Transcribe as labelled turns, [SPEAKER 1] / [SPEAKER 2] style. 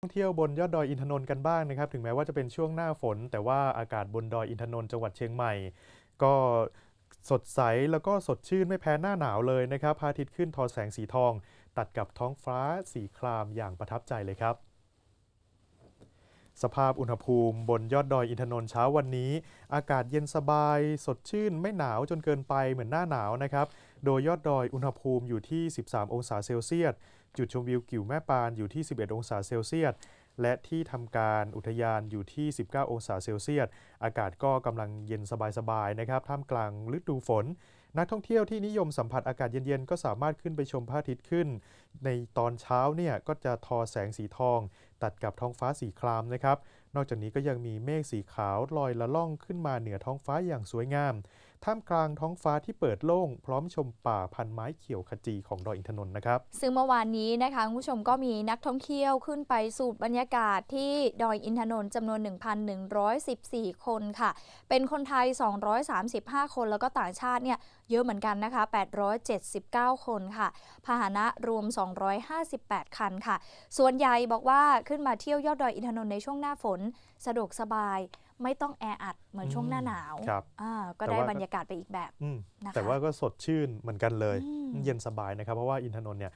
[SPEAKER 1] ท่องเที่ยวบนยอดดอยอินทนนท์กันบ้างนะครับ ถึงแม้ว่าจะเป็นช่วงหน้าฝน แต่ว่าอากาศบนดอยอินทนนท์จังหวัดเชียงใหม่ ก็สดใสแล้วก็สดชื่นไม่แพ้หน้าหนาวเลยนะครับพระอาทิตย์ขึ้นทอแสงสีทอง ตัดกับท้องฟ้าสีครามอย่างประทับใจเลยครับ สภาพอุณหภูมิบนยอดดอยอินทนนท์เช้าวันนี้ อากาศเย็นสบาย สดชื่นไม่หนาวจนเกินไปเหมือนหน้าหนาวนะครับ โดยยอดดอยอุณหภูมิอยู่ที่ 13 องศาเซลเซียส จุดชมวิวกิ่วแม่ปานอยู่ที่ 11 องศาเซลเซียส และที่ทำการอุทยานอยู่ที่ 19 องศาเซลเซียส อากาศก็กำลังเย็นสบายๆนะครับ ท่ามกลางฤดูฝน นักท่องเที่ยวที่นิยมสัมผัสอากาศเย็นๆ ก็สามารถขึ้นไปชมพระอาทิตย์ขึ้น ในตอนเช้าเนี่ยก็จะทอแสงสีทอง ตัดกับท้องฟ้าสีครามนะครับ นอกจากนี้ก็ยังมีเมฆสีขาวลอยละล่องขึ้นมาเหนือท้องฟ้าอย่างสวยงาม ท่ามกลางท้องฟ้าที่เปิดโล่ง พร้อมชมป่าพันไม้เขียวขจีของดอยอินทนนท์นะครับ
[SPEAKER 2] ซึ่งเมื่อวานนี้นะคะคุณผู้ชมก็มีนักท่องเที่ยวขึ้นไปสูดบรรยากาศที่ดอยอินทนนท์จำนวน 1,114 คนค่ะ เป็นคนไทย 235 คนแล้วก็ต่างชาติเนี่ยเยอะเหมือนกันนะคะ 879 คนค่ะ พาหนะรวม 258 คันค่ะ ส่วนใหญ่บอกว่าขึ้นมาเที่ยวยอดดอยอินทนนท์ในช่วงหน้าฝน สะดวกสบายไม่ต้องแออัดเหมือนช่วงหน้าหนาว
[SPEAKER 1] ครับ
[SPEAKER 2] อ่าก็
[SPEAKER 1] แต่
[SPEAKER 2] ได้
[SPEAKER 1] ว่า
[SPEAKER 2] บรรยากาศไปอีกแบบ
[SPEAKER 1] อืม
[SPEAKER 2] นะคะ
[SPEAKER 1] แต่ว่าก็สดชื่นเหมือนกันเลย
[SPEAKER 2] อืม
[SPEAKER 1] เย็นสบายนะครับ เพราะว่าอินทนนท์เนี่ย